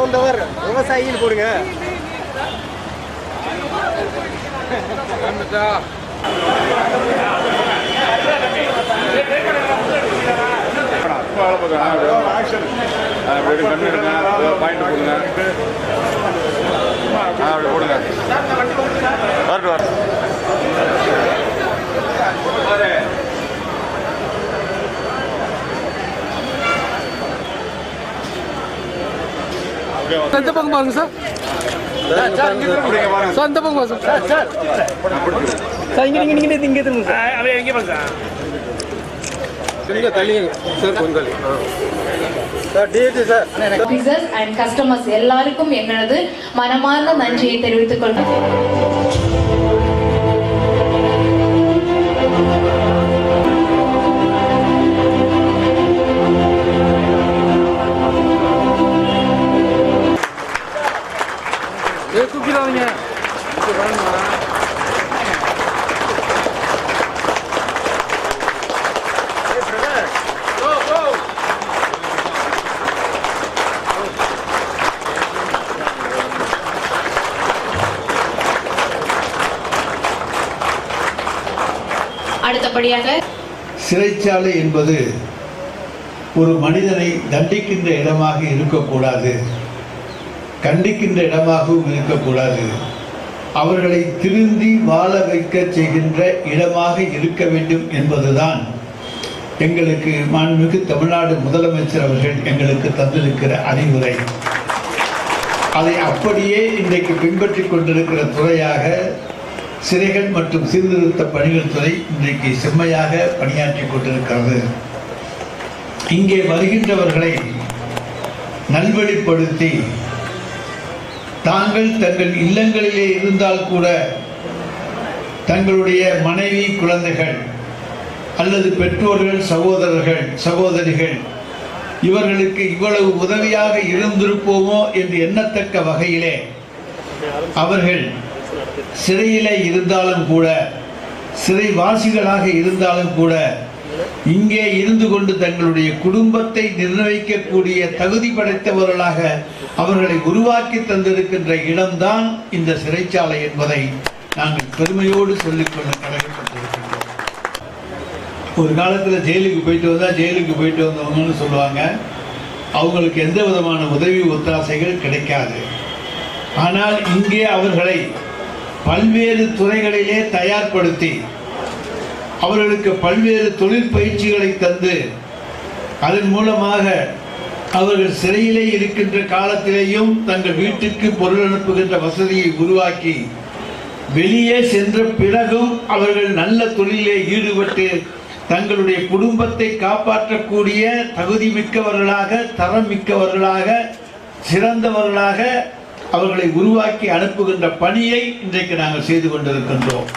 தகுந்தவர் விவசாயின்னு போடுங்க. அப்படி கண்ணு எடுங்க பாயிண்ட் போடுங்க ஆ, அப்படி போடுங்க. வரட்டு வர இந்த பக்கம் பாருங்க சார். சார் இந்த பக்கம் பாருங்க சார். சார் இங்கே நீங்கள் இங்கே இங்கே திரும்ப சார். அப்படியே எங்கே பாருங்க சார். கொஞ்சம் தள்ளி சார் கொஞ்சம் தள்ளி. சார் டிஏடி சார். ஆஃபீஸர்ஸ் அண்ட் கஸ்டமர்ஸ் எல்லாருக்கும் எங்களது மனமார்ந்த நன்றியை தெரிவித்துக் கொள்கிறேன். தூக்கிடாதீங்க அடுத்தபடியாக சிறைச்சாலை என்பது ஒரு மனிதனை தண்டிக்கின்ற இடமாக இருக்கக்கூடாது. கண்டிக்கின்ற இடமாகவும் இருக்கக்கூடாது. அவர்களை திருந்தி வாழ வைக்க செய்கின்ற இடமாக இருக்க வேண்டும் என்பதுதான் எங்களுக்கு மாண்புமிகு தமிழ்நாடு முதலமைச்சர் அவர்கள் எங்களுக்கு தந்திருக்கிற அறிவுரை. அதை அப்படியே இன்றைக்கு பின்பற்றிக் கொண்டிருக்கிற துறையாக சிறைகள் மற்றும் சீர்திருத்த பணிகள் துறை இன்றைக்கு செம்மையாக பணியாற்றி கொண்டிருக்கிறது. இங்கே வருகின்றவர்களை நல்வழிப்படுத்தி தாங்கள் தங்கள் இல்லங்களிலே இருந்தால் கூட தங்களுடைய மனைவி குழந்தைகள் அல்லது பெற்றோர்கள் சகோதரர்கள் சகோதரிகள் இவர்களுக்கு இவ்வளவு உதவியாக இருந்திருப்போமோ என்று எண்ணத்தக்க வகையிலே அவர்கள் சிறையிலே இருந்தாலும் கூட சிறைவாசிகளாக இருந்தாலும் கூட இங்கே இருந்து கொண்டு தங்களுடைய குடும்பத்தை நிர்ணயிக்கக்கூடிய தகுதி படைத்தவர்களாக அவர்களை உருவாக்கி தந்திருக்கின்ற இடம்தான் இந்த சிறைச்சாலை என்பதை நாங்கள் பெருமையோடு சொல்லிக்கொள்ள கடமைப்பட்டிருக்கின்றோம். ஒரு காலத்தில் ஜெயிலுக்கு போயிட்டு வந்தால் ஜெயிலுக்கு போயிட்டு வந்தவங்கன்னு சொல்லுவாங்க. அவங்களுக்கு எந்த விதமான உதவி ஒத்தாசைகள் கிடைக்காது. ஆனால் இங்கே அவர்களை பல்வேறு துறைகளிலே தயார்படுத்தி அவர்களுக்கு பல்வேறு தொழில் பயிற்சிகளை தந்து அதன் மூலமாக அவர்கள் சிறையிலே இருக்கின்ற காலத்திலேயும் தங்கள் வீட்டுக்கு பொருள் அனுப்புகின்ற வசதியை உருவாக்கி வெளியே சென்ற பிறகும் அவர்கள் நல்ல தொழிலே ஈடுபட்டு தங்களுடைய குடும்பத்தை காப்பாற்றக்கூடிய தகுதி மிக்கவர்களாக தரம் மிக்கவர்களாக சிறந்தவர்களாக அவர்களை உருவாக்கி அனுப்புகின்ற பணியை இன்றைக்கு நாங்கள் செய்து கொண்டிருக்கின்றோம்.